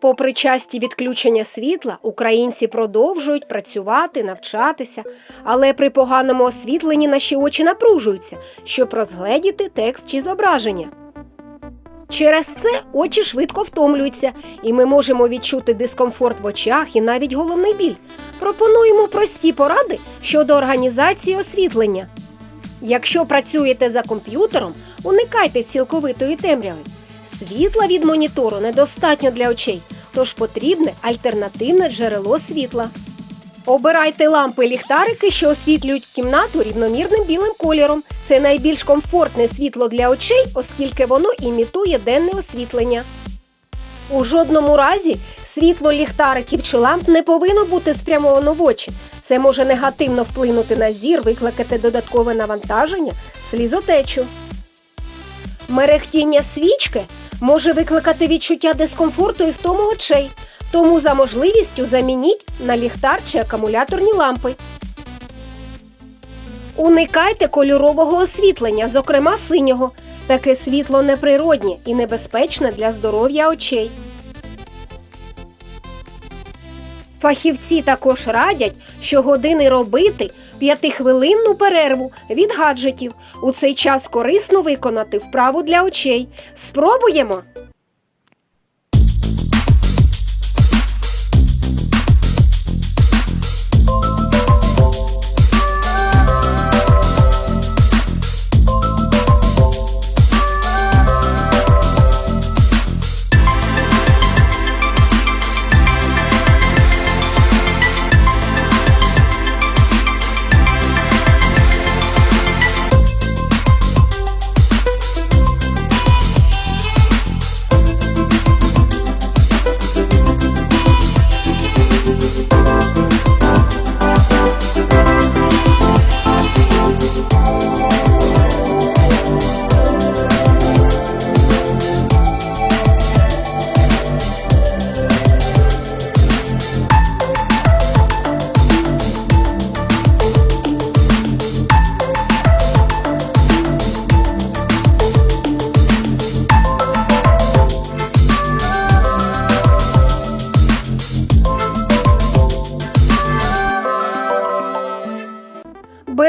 Попри часті відключення світла, українці продовжують працювати, навчатися, але при поганому освітленні наші очі напружуються, щоб розгледіти текст чи зображення. Через це очі швидко втомлюються, і ми можемо відчути дискомфорт в очах і навіть головний біль. Пропонуємо прості поради щодо організації освітлення. Якщо працюєте за комп'ютером, уникайте цілковитої темряви. Світла від монітору недостатньо для очей, тож потрібне альтернативне джерело світла. Обирайте лампи ліхтарики, що освітлюють кімнату рівномірним білим кольором. Це найбільш комфортне світло для очей, оскільки воно імітує денне освітлення. У жодному разі світло ліхтариків чи ламп не повинно бути спрямовано в очі. Це може негативно вплинути на зір, викликати додаткове навантаження, слізотечу. Мерехтіння свічки може викликати відчуття дискомфорту і втому очей, тому за можливістю замініть на ліхтар чи акумуляторні лампи. Уникайте кольорового освітлення, зокрема синього. Таке світло неприроднє і небезпечне для здоров'я очей. Фахівці також радять щогодини робити п'ятихвилинну перерву від гаджетів. У цей час корисно виконати вправу для очей. Спробуємо!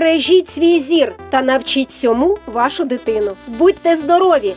Бережіть свій зір та навчіть цьому вашу дитину. Будьте здорові!